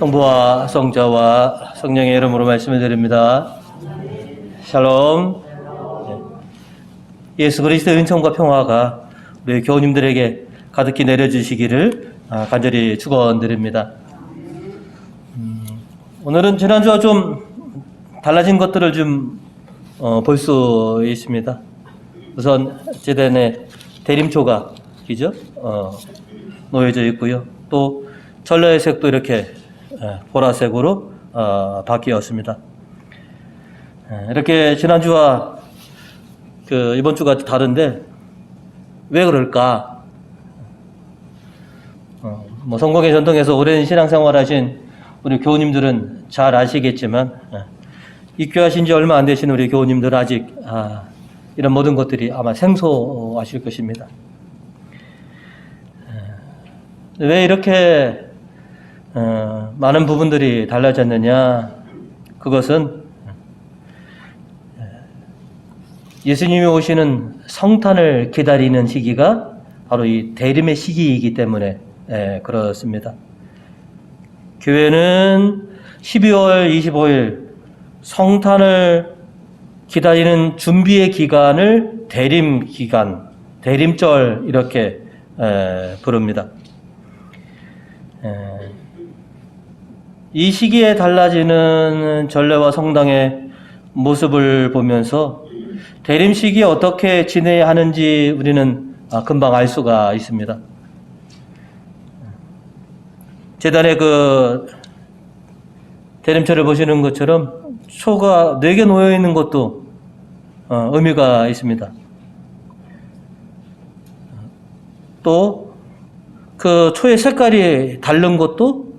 성부와 성자와 성령의 이름으로 말씀을 드립니다. 샬롬. 네. 예수 그리스도의 은총과 평화가 우리 교우님들에게 가득히 내려주시기를 아, 간절히 축원드립니다. 음, 오늘은 지난주와 좀 달라진 것들을 좀 볼 수 있습니다. 우선 제단에 대림초가이죠. 어, 놓여져 있고요. 또 전라의 색도 이렇게 예, 보라색으로 어, 바뀌었습니다. 예, 이렇게 지난주와 그 이번 주가 다른데 왜 그럴까? 어, 뭐 성공의 전통에서 오랜 신앙생활 하신 우리 교우님들은 잘 아시겠지만 예, 입교하신 지 얼마 안 되신 우리 교우님들 아직 아, 이런 모든 것들이 아마 생소하실 것입니다. 예, 왜 이렇게 어, 많은 부분들이 달라졌느냐? 그것은 예, 예수님이 오시는 성탄을 기다리는 시기가 바로 이 대림의 시기이기 때문에 예, 그렇습니다. 교회는 12월 25일 성탄을 기다리는 준비의 기간을 대림 기간, 대림절 이렇게 에, 부릅니다. 에, 이 시기에 달라지는 전례와 성당의 모습을 보면서 대림 시기에 어떻게 지내야 하는지 우리는 아, 금방 알 수가 있습니다. 재단의 그 대림철을 보시는 것처럼 초가 네 개 놓여 있는 것도 어, 의미가 있습니다. 또 그 초의 색깔이 다른 것도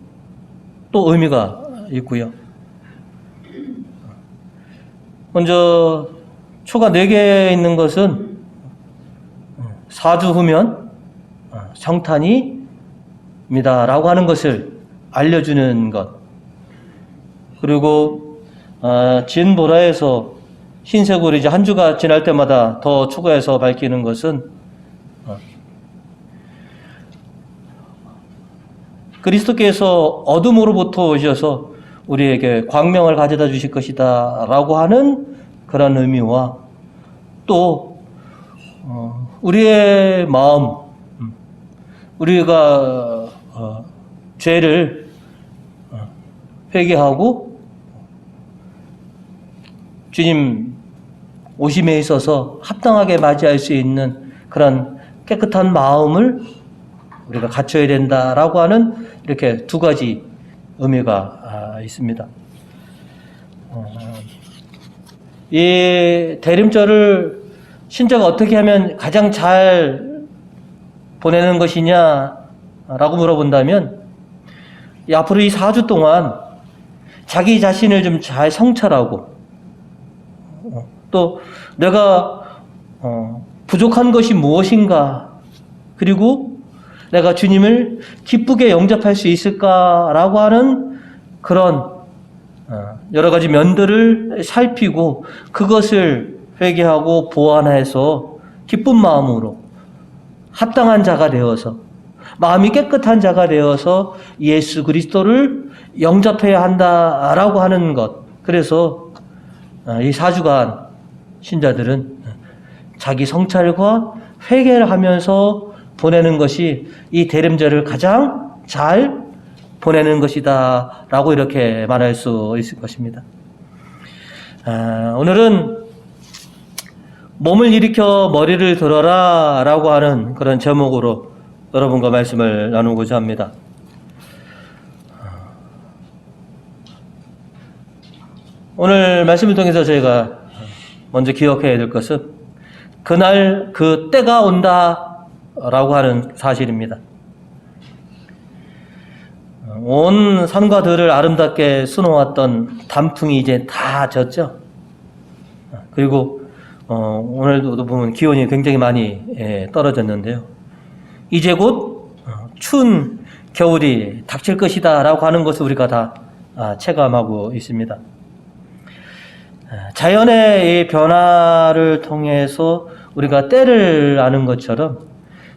또 의미가 있고요. 먼저 초가 네개 있는 것은 사주 후면 어, 성탄이입니다 라고 하는 것을 알려주는 것. 그리고 어, 진보라에서 흰색으로 이제 한 주가 지날 때마다 더 추가해서 밝히는 것은 그리스도께서 어둠으로부터 오셔서 우리에게 광명을 가져다 주실 것이다 라고 하는 그런 의미와 또 어, 우리의 마음, 음, 우리가 어, 죄를 어, 회개하고 주님 오심에 있어서 합당하게 맞이할 수 있는 그런 깨끗한 마음을 우리가 갖춰야 된다라고 하는 이렇게 두 가지 의미가 아, 있습니다. 어, 이 대림절을 신자가 어떻게 하면 가장 잘 보내는 것이냐라고 물어본다면 이 앞으로 이 4주 동안 자기 자신을 좀 잘 성찰하고 어, 또 내가 어, 부족한 것이 무엇인가 그리고 내가 주님을 기쁘게 영접할 수 있을까라고 하는 그런 어, 여러 가지 면들을 살피고 그것을 회개하고 보완해서 기쁜 마음으로 합당한 자가 되어서 마음이 깨끗한 자가 되어서 예수 그리스도를 영접해야 한다라고 하는 것. 그래서 어, 이 사주간 신자들은 자기 성찰과 회개를 하면서 보내는 것이 이 대림절을 가장 잘 보내는 것이다 라고 이렇게 말할 수 있을 것입니다. 아, 오늘은 몸을 일으켜 머리를 들어라 라고 하는 그런 제목으로 여러분과 말씀을 나누고자 합니다. 오늘 말씀을 통해서 저희가 먼저 기억해야 될 것은 그날 그 때가 온다 라고 하는 사실입니다. 온 산과 들을 아름답게 수놓았던 단풍이 이제 다 졌죠. 그리고 어, 오늘도 보면 기온이 굉장히 많이 예, 떨어졌는데요. 이제 곧 어, 추운 겨울이 닥칠 것이다라고 하는 것을 우리가 다 아, 체감하고 있습니다. 자연의 이 변화를 통해서 우리가 때를 아는 것처럼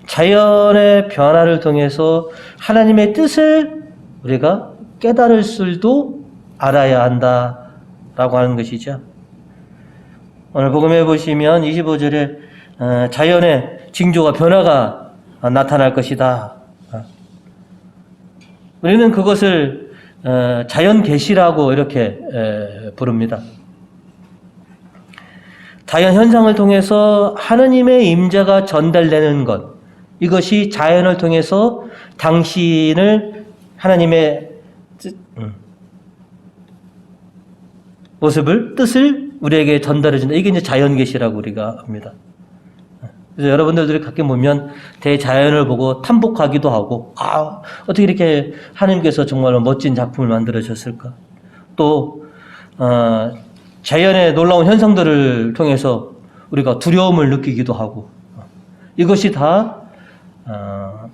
자연의 변화를 통해서 하나님의 뜻을 우리가 깨달을 줄도 알아야 한다라고 하는 것이죠. 오늘 복음에 보시면 25절에 어, 자연의 징조가 변화가 나타날 것이다. 어. 우리는 그것을 어, 자연 계시라고 이렇게 에, 부릅니다. 자연 현상을 통해서 하느님의 임재가 전달되는 것 이것이 자연을 통해서 당신을 하나님의 뜻, 음, 모습을 뜻을 우리에게 전달해 준다. 이게 이제 자연 계시라고 우리가 합니다. 그래서 여러분들이 가끔 보면 대자연을 보고 탐복하기도 하고 아 어떻게 이렇게 하나님께서 정말로 멋진 작품을 만들어 주셨을까? 또 어, 자연의 놀라운 현상들을 통해서 우리가 두려움을 느끼기도 하고 이것이 다 어,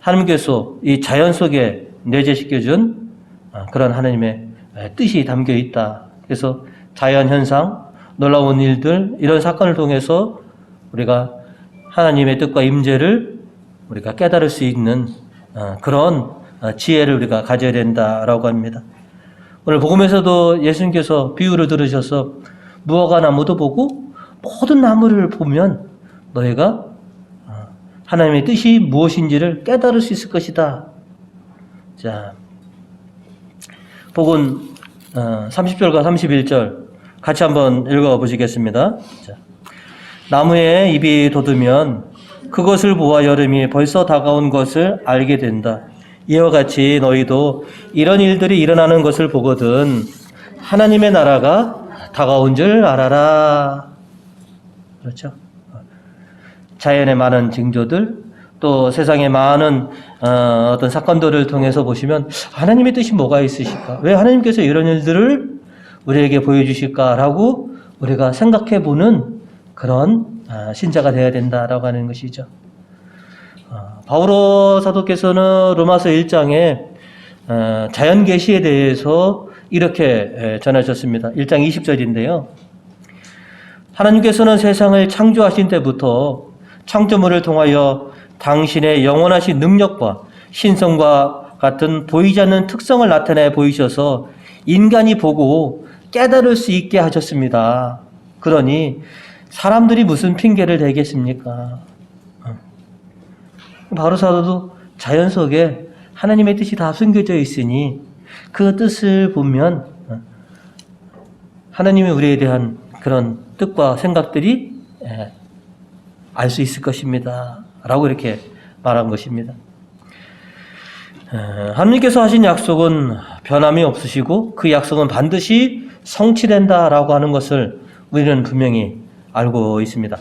하나님께서 이 자연 속에 내재시켜준 어, 그런 하나님의 뜻이 담겨 있다. 그래서 자연 현상, 놀라운 일들 이런 사건을 통해서 우리가 하나님의 뜻과 임재를 우리가 깨달을 수 있는 어, 그런 어, 지혜를 우리가 가져야 된다라고 합니다. 오늘 복음에서도 예수님께서 비유를 들으셔서 무화과 나무도 보고 모든 나무를 보면 너희가 어, 하나님의 뜻이 무엇인지를 깨달을 수 있을 것이다. 자, 복은 30절과 31절 같이 한번 읽어 보시겠습니다. 자, 나무에 잎이 돋으면 그것을 보아 여름이 벌써 다가온 것을 알게 된다. 이와 같이 너희도 이런 일들이 일어나는 것을 보거든 하나님의 나라가 다가온 줄 알아라. 그렇죠? 자연의 많은 징조들, 또 세상의 많은 어, 어떤 사건들을 통해서 보시면 하나님의 뜻이 뭐가 있으실까? 왜 하나님께서 이런 일들을 우리에게 보여주실까라고 우리가 생각해 보는 그런 아, 신자가 되어야 된다라고 하는 것이죠. 아, 바오로 사도께서는 로마서 1장에 어, 자연 계시에 대해서 이렇게 전하셨습니다. 1장 20절인데요. 하나님께서는 세상을 창조하신 때부터 창조물을 통하여 당신의 영원하신 능력과 신성과 같은 보이지 않는 특성을 나타내 보이셔서 인간이 보고 깨달을 수 있게 하셨습니다. 그러니 사람들이 무슨 핑계를 대겠습니까? 어. 바로 사도도 자연 속에 하나님의 뜻이 다 숨겨져 있으니 그 뜻을 보면 어, 하나님이 우리에 대한 그런 뜻과 생각들이 알 수 있을 것입니다. 라고 이렇게 말한 것입니다. 하나님께서 하신 약속은 변함이 없으시고 그 약속은 반드시 성취된다라고 하는 것을 우리는 분명히 알고 있습니다.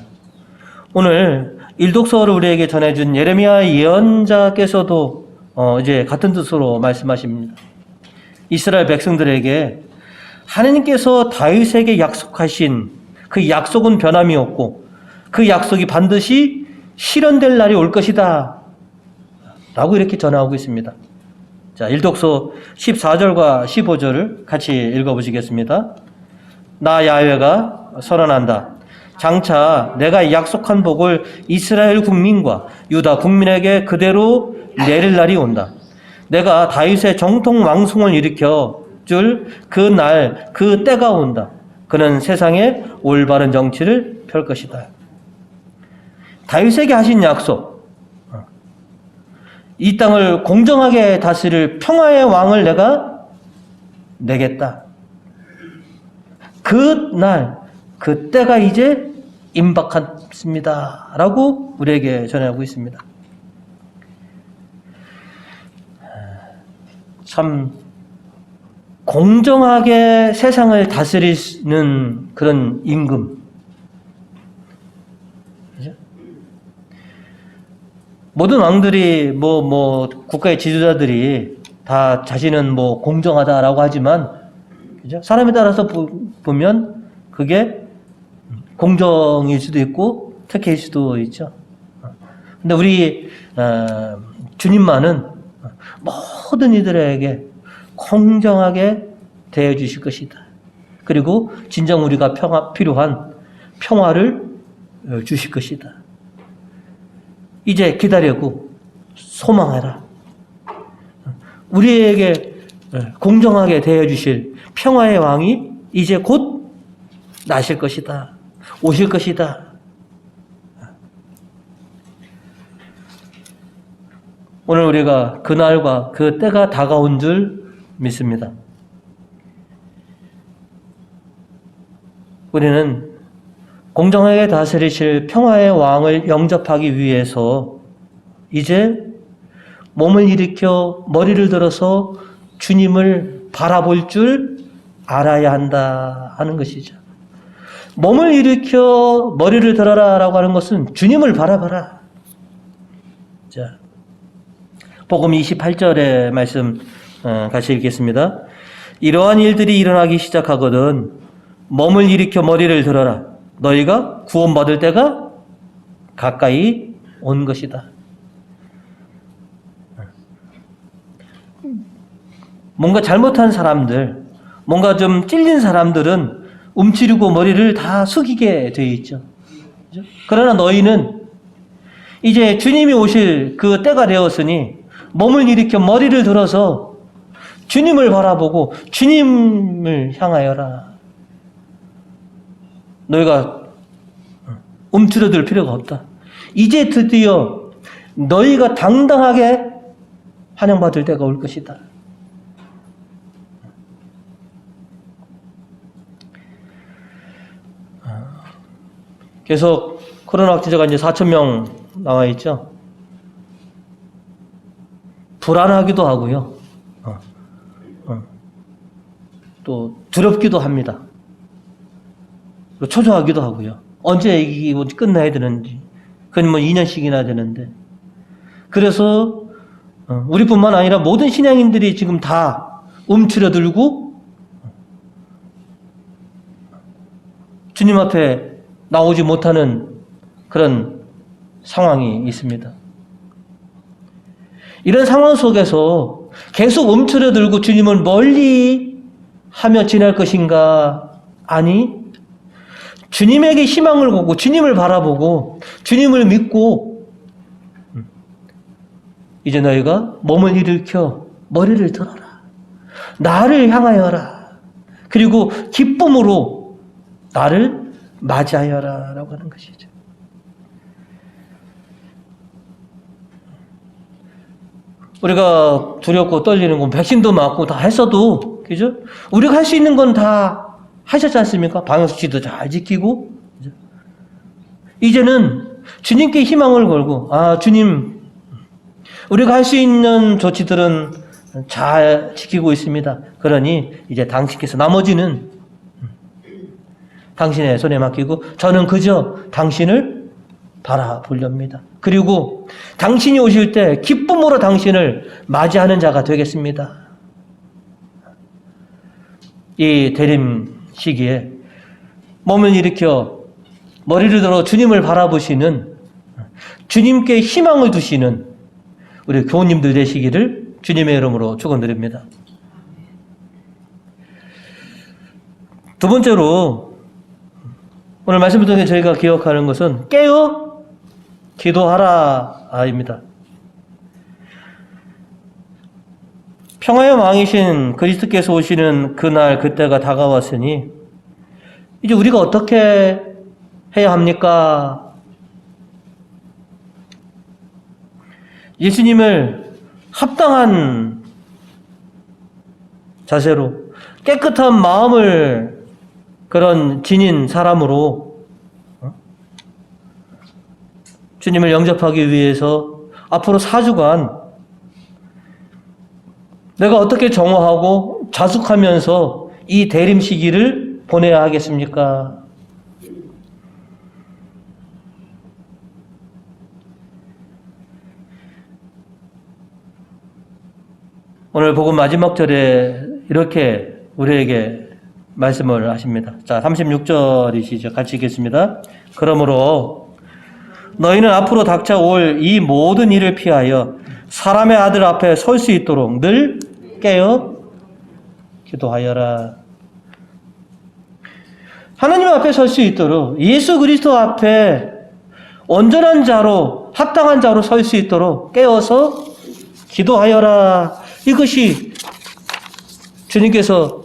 오늘 일독서를 우리에게 전해준 예레미야 예언자께서도 어 이제 같은 뜻으로 말씀하십니다. 이스라엘 백성들에게 하나님께서 다윗에게 약속하신 그 약속은 변함이 없고 그 약속이 반드시 실현될 날이 올 것이다. 라고 이렇게 전하고 있습니다. 자, 일독서 14절과 15절을 같이 읽어보시겠습니다. 나 야훼가 선언한다. 장차 내가 약속한 복을 이스라엘 국민과 유다 국민에게 그대로 내릴 날이 온다. 내가 다윗의 정통 왕송을 일으켜 줄 그 날, 그 때가 온다. 그는 세상에 올바른 정치를 펼 것이다. 다윗에게 하신 약속. 이 땅을 공정하게 다스릴 평화의 왕을 내가 내겠다. 그 날, 그 때가 이제 임박했습니다. 라고 우리에게 전하고 있습니다. 참, 공정하게 세상을 다스리는 그런 임금. 모든 왕들이 뭐, 뭐, 국가의 지도자들이 다 자신은 뭐 공정하다라고 하지만, 그죠? 사람에 따라서 보, 보면 그게 공정일 수도 있고 특혜일 수도 있죠. 근데 우리 어, 주님만은 모든 이들에게 공정하게 대해 주실 것이다. 그리고 진정 우리가 평화 필요한 평화를 어, 주실 것이다. 이제 기다리고 소망해라. 우리에게 예, 공정하게 대해 주실 평화의 왕이 이제 곧 나실 것이다. 오실 것이다. 오늘 우리가 그날과 그 때가 다가온 줄 믿습니다. 우리는 공정하게 다스리실 평화의 왕을 영접하기 위해서 이제 몸을 일으켜 머리를 들어서 주님을 바라볼 줄 알아야 한다 하는 것이죠. 몸을 일으켜 머리를 들어라 라고 하는 것은 주님을 바라봐라. 자, 복음 28절의 말씀 어, 같이 읽겠습니다. 이러한 일들이 일어나기 시작하거든 몸을 일으켜 머리를 들어라. 너희가 구원받을 때가 가까이 온 것이다. 뭔가 잘못한 사람들, 뭔가 좀 찔린 사람들은 움츠리고 머리를 다 숙이게 되어 있죠. 그러나 너희는 이제 주님이 오실 그 때가 되었으니 몸을 일으켜 머리를 들어서 주님을 바라보고 주님을 향하여라. 너희가 움츠러들 필요가 없다. 이제 드디어 너희가 당당하게 환영받을 때가 올 것이다. 계속 코로나 확진자가 이제 4천 명 나와 있죠. 불안하기도 하고요. 어, 어. 또 두렵기도 합니다. 또 초조하기도 하고요. 언제 이게 뭐 끝나야 되는지. 그건 뭐 2년씩이나 되는데. 그래서 어, 우리뿐만 아니라 모든 신앙인들이 지금 다 움츠러들고 주님 앞에 나오지 못하는 그런 상황이 있습니다. 이런 상황 속에서 계속 움츠러들고 주님을 멀리 하며 지낼 것인가? 아니, 주님에게 희망을 보고 주님을 바라보고 주님을 믿고 이제 너희가 몸을 일으켜 머리를 들어라. 나를 향하여라. 그리고 기쁨으로 나를 맞이하여라 라고 하는 것이죠. 우리가 두렵고 떨리는 건 백신도 맞고 다 했어도, 그죠? 우리가 할 수 있는 건 다 하셨지 않습니까? 방역수칙도 잘 지키고? 이제는 주님께 희망을 걸고, 아, 주님, 우리가 할 수 있는 조치들은 잘 지키고 있습니다. 그러니 이제 당신께서 나머지는 당신의 손에 맡기고 저는 그저 당신을 바라보렵니다. 그리고 당신이 오실 때 기쁨으로 당신을 맞이하는 자가 되겠습니다. 이 대림 시기에 몸을 일으켜 머리를 들어 주님을 바라보시는 주님께 희망을 두시는 우리 교우님들 되시기를 주님의 이름으로 축원드립니다. 두 번째로 오늘 말씀을 통해 저희가 기억하는 것은 깨어 기도하라입니다. 평화의 왕이신 그리스도께서 오시는 그날 그때가 다가왔으니 이제 우리가 어떻게 해야 합니까? 예수님을 합당한 자세로 깨끗한 마음을 그런 지닌 사람으로 어? 주님을 영접하기 위해서 앞으로 4주간 내가 어떻게 정화하고 자숙하면서 이 대림 시기를 보내야 하겠습니까? 오늘 복음 마지막 절에 이렇게 우리에게 말씀을 하십니다. 자, 36절이시죠. 같이 읽겠습니다. 그러므로 너희는 앞으로 닥쳐올 이 모든 일을 피하여 사람의 아들 앞에 설 수 있도록 늘 깨어 기도하여라. 하나님 앞에 설 수 있도록 예수 그리스도 앞에 온전한 자로 합당한 자로 설 수 있도록 깨어서 기도하여라. 이것이 주님께서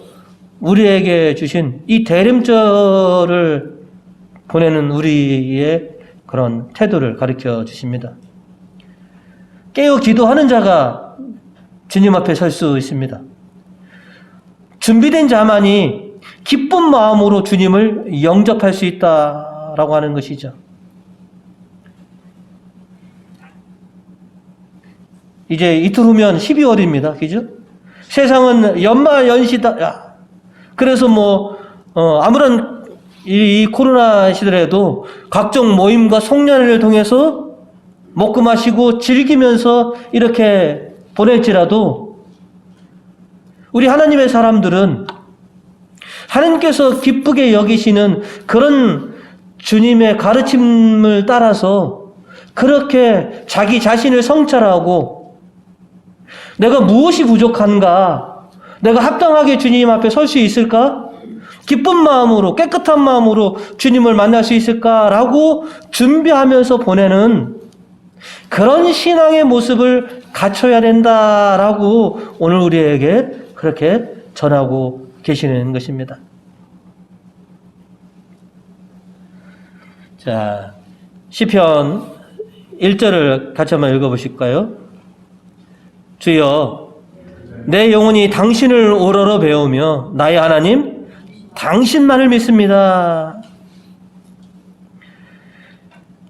우리에게 주신 이 대림절을 보내는 우리의 그런 태도를 가르쳐 주십니다. 깨어 기도하는 자가 주님 앞에 설 수 있습니다. 준비된 자만이 기쁜 마음으로 주님을 영접할 수 있다라고 하는 것이죠. 이제 이틀 후면 12월입니다. 그죠? 세상은 연말 연시다. 야. 그래서 뭐, 어, 아무런 이, 이 코로나 시대에도 각종 모임과 송년회를 통해서 먹고 마시고 즐기면서 이렇게 보낼지라도 우리 하나님의 사람들은 하나님께서 기쁘게 여기시는 그런 주님의 가르침을 따라서 그렇게 자기 자신을 성찰하고 내가 무엇이 부족한가? 내가 합당하게 주님 앞에 설 수 있을까? 기쁜 마음으로, 깨끗한 마음으로 주님을 만날 수 있을까라고 준비하면서 보내는 그런 신앙의 모습을 갖춰야 된다라고 오늘 우리에게 그렇게 전하고 계시는 것입니다. 자, 시편 1절을 같이 한번 읽어 보실까요? 주여 내 영혼이 당신을 오러러 배우며 나의 하나님 당신만을 믿습니다.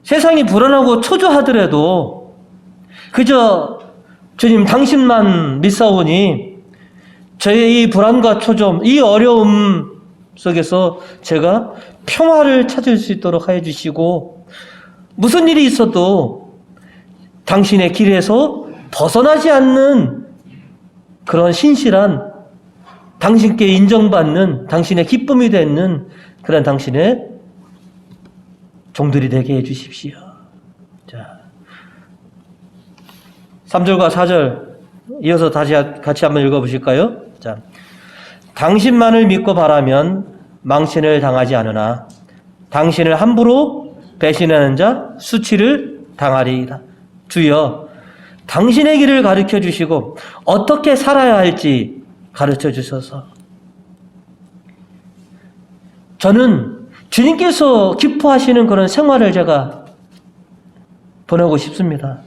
세상이 불안하고 초조하더라도 그저 주님 당신만 믿사오니 저의 이 불안과 초점, 이 어려움 속에서 제가 평화를 찾을 수 있도록 하여 주시고 무슨 일이 있어도 당신의 길에서 벗어나지 않는 그런 신실한 당신께 인정받는 당신의 기쁨이 되는 그런 당신의 종들이 되게 해 주십시오. 자. 3절과 4절 이어서 다시 같이 한번 읽어 보실까요? 자. 당신만을 믿고 바라면 망신을 당하지 않으나 당신을 함부로 배신하는 자 수치를 당하리이다. 주여 당신의 길을 가르쳐 주시고 어떻게 살아야 할지 가르쳐 주셔서 저는 주님께서 기뻐하시는 그런 생활을 제가 보내고 싶습니다.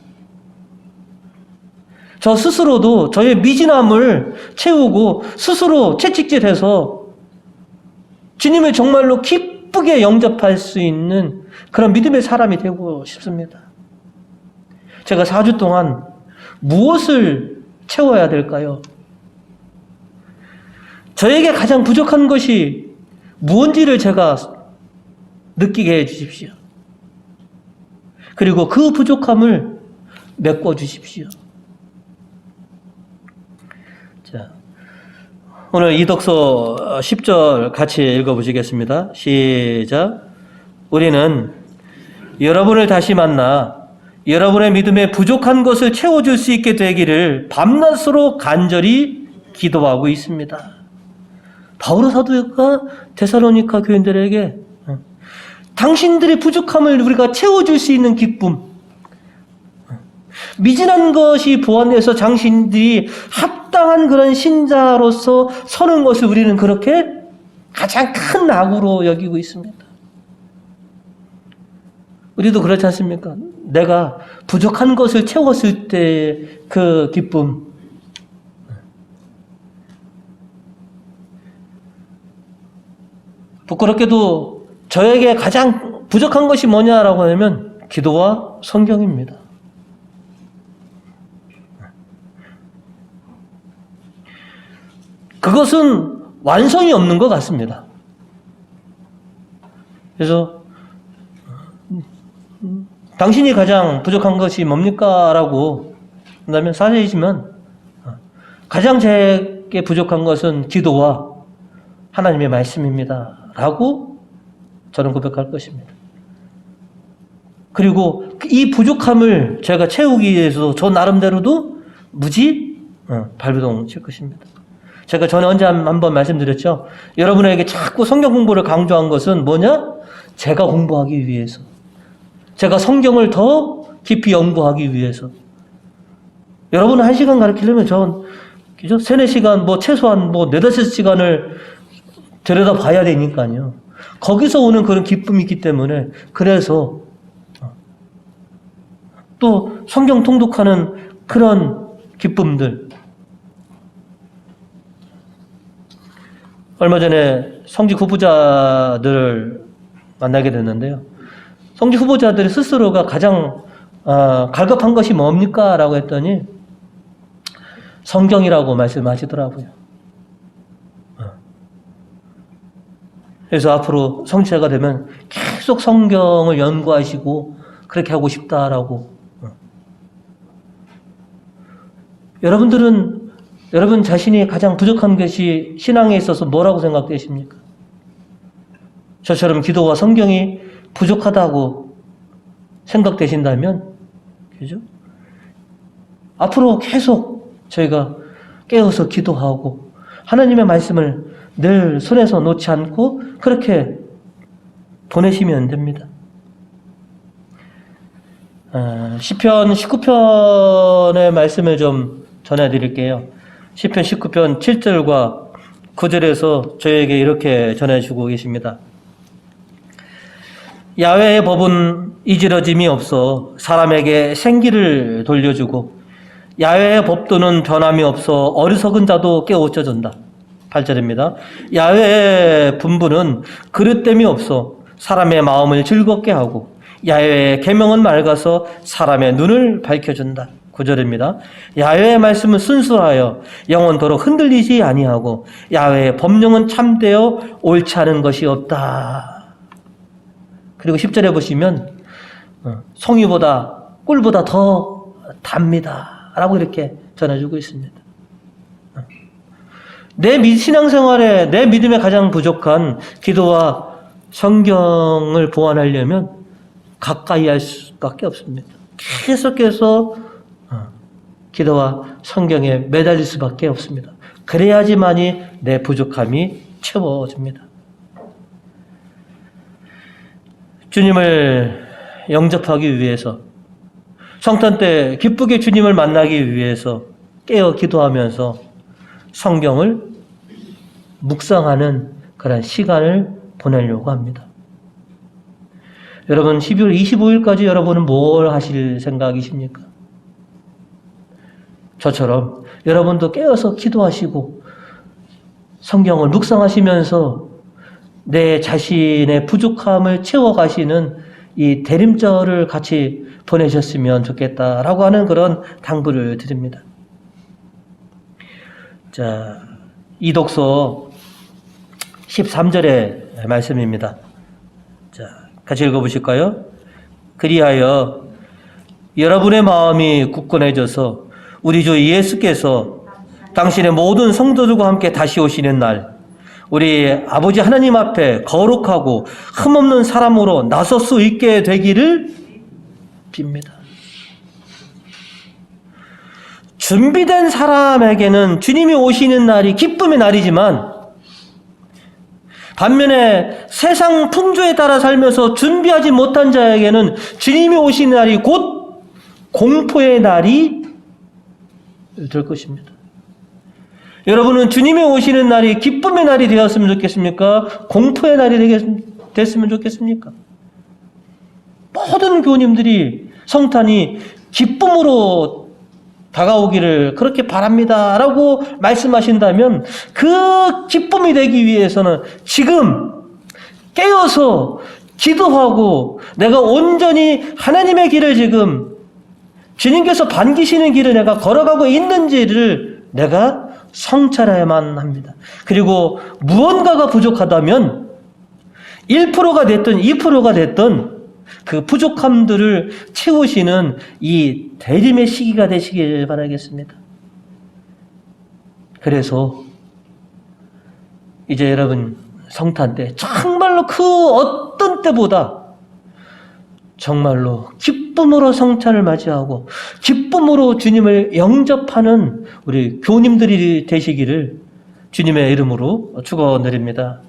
저 스스로도 저의 미진함을 채우고 스스로 채찍질해서 주님을 정말로 기쁘게 영접할 수 있는 그런 믿음의 사람이 되고 싶습니다. 제가 4주 동안 무엇을 채워야 될까요? 저에게 가장 부족한 것이 무언지를 제가 느끼게 해 주십시오. 그리고 그 부족함을 메꿔 주십시오. 자, 오늘 이독서 10절 같이 읽어 보시겠습니다. 시작. 우리는 여러분을 다시 만나 여러분의 믿음에 부족한 것을 채워 줄 수 있게 되기를 밤낮으로 간절히 기도하고 있습니다. 바울의 사도가 데살로니카 교인들에게 어, 당신들의 부족함을 우리가 채워줄 수 있는 기쁨, 어, 미진한 것이 보완돼서 당신들이 합당한 그런 신자로서 서는 것을 우리는 그렇게 가장 큰 악으로 여기고 있습니다. 우리도 그렇지 않습니까? 내가 부족한 것을 채웠을 때 그 기쁨. 부끄럽게도 저에게 가장 부족한 것이 뭐냐라고 하면 기도와 성경입니다. 그것은 완성이 없는 것 같습니다. 그래서 당신이 가장 부족한 것이 뭡니까? 라고 한다면 사실이지만 가장 제게 부족한 것은 기도와 하나님의 말씀입니다. 라고 저는 고백할 것입니다. 그리고 이 부족함을 제가 채우기 위해서 저 나름대로도 무지 어, 발버둥 칠 것입니다. 제가 전에 언제 한번 말씀드렸죠? 여러분에게 자꾸 성경 공부를 강조한 것은 뭐냐? 제가 공부하기 위해서. 제가 성경을 더 깊이 연구하기 위해서. 여러분을 한 시간 가르치려면 전 그죠? 세네 시간, 뭐 최소한 뭐 네다섯 시간을 들여다 봐야 되니까요. 거기서 오는 그런 기쁨이 있기 때문에 그래서 또 성경 통독하는 그런 기쁨들. 얼마 전에 성직 후보자들을 만나게 됐는데요. 성직 후보자들 스스로가 가장 아, 갈급한 것이 뭡니까? 라고 했더니 성경이라고 말씀하시더라고요. 그래서 앞으로 성취자가 되면 계속 성경을 연구하시고 그렇게 하고 싶다라고. 어. 여러분들은 여러분 자신이 가장 부족한 것이 신앙에 있어서 뭐라고 생각되십니까? 저처럼 기도와 성경이 부족하다고 생각되신다면, 그죠? 앞으로 계속 저희가 깨어서 기도하고 하나님의 말씀을 늘 손에서 놓지 않고 그렇게 보내시면 됩니다. 아, 시편 19편의 말씀을 좀 전해드릴게요. 시편 19편 7절과 9절에서 저에게 이렇게 전해주고 계십니다. 야외의 법은 이지러짐이 없어 사람에게 생기를 돌려주고 야외의 법도는 변함이 없어 어리석은 자도 깨우쳐준다. 8절입니다. 야외의 분부는 그릇됨이 없어 사람의 마음을 즐겁게 하고 야외의 계명은 맑아서 사람의 눈을 밝혀준다. 9절입니다. 야외의 말씀은 순수하여 영원토록 흔들리지 아니하고 야외의 법령은 참되어 옳지 않은 것이 없다. 그리고 10절에 보시면 어, 송이보다 꿀보다 더 답니다. 라고 이렇게 전해주고 있습니다. 어. 내 미- 신앙생활에 내 믿음에 가장 부족한 기도와 성경을 보완하려면 가까이 할 수밖에 없습니다. 계속해서 어, 기도와 성경에 매달릴 수밖에 없습니다. 그래야지만이 내 부족함이 채워집니다. 주님을 영접하기 위해서 성탄 때 기쁘게 주님을 만나기 위해서 깨어 기도하면서 성경을 묵상하는 그런 시간을 보내려고 합니다. 여러분 12월 25일까지 여러분은 뭘 하실 생각이십니까? 저처럼 여러분도 깨어서 기도하시고 성경을 묵상하시면서 내 자신의 부족함을 채워가시는 이 대림절을 같이 보내셨으면 좋겠다라고 하는 그런 당부를 드립니다. 자, 이 독서 13절의 말씀입니다. 자, 같이 읽어보실까요? 그리하여 여러분의 마음이 굳건해져서 우리 주 예수께서 당신의 모든 성도들과 함께 다시 오시는 날, 우리 아버지 하나님 앞에 거룩하고 흠없는 사람으로 나설 수 있게 되기를 빕니다. 준비된 사람에게는 주님이 오시는 날이 기쁨의 날이지만 반면에 세상 풍조에 따라 살면서 준비하지 못한 자에게는 주님이 오시는 날이 곧 공포의 날이 될 것입니다. 여러분은 주님이 오시는 날이 기쁨의 날이 되었으면 좋겠습니까? 공포의 날이 되겠, 됐으면 좋겠습니까? 모든 교우님들이 성탄이 기쁨으로 다가오기를 그렇게 바랍니다. 라고 말씀하신다면 그 기쁨이 되기 위해서는 지금 깨어서 기도하고 내가 온전히 하나님의 길을 지금 주님께서 반기시는 길을 내가 걸어가고 있는지를 내가 성찰해야만 합니다. 그리고 무언가가 부족하다면 1%가 됐든 2%가 됐든 그 부족함들을 채우시는 이 대림의 시기가 되시길 바라겠습니다. 그래서 이제 여러분 성탄 때 정말로 그 어떤 때보다 정말로 기쁨으로 성찬을 맞이하고 기쁨으로 주님을 영접하는 우리 교님들이 되시기를 주님의 이름으로 축원드립니다.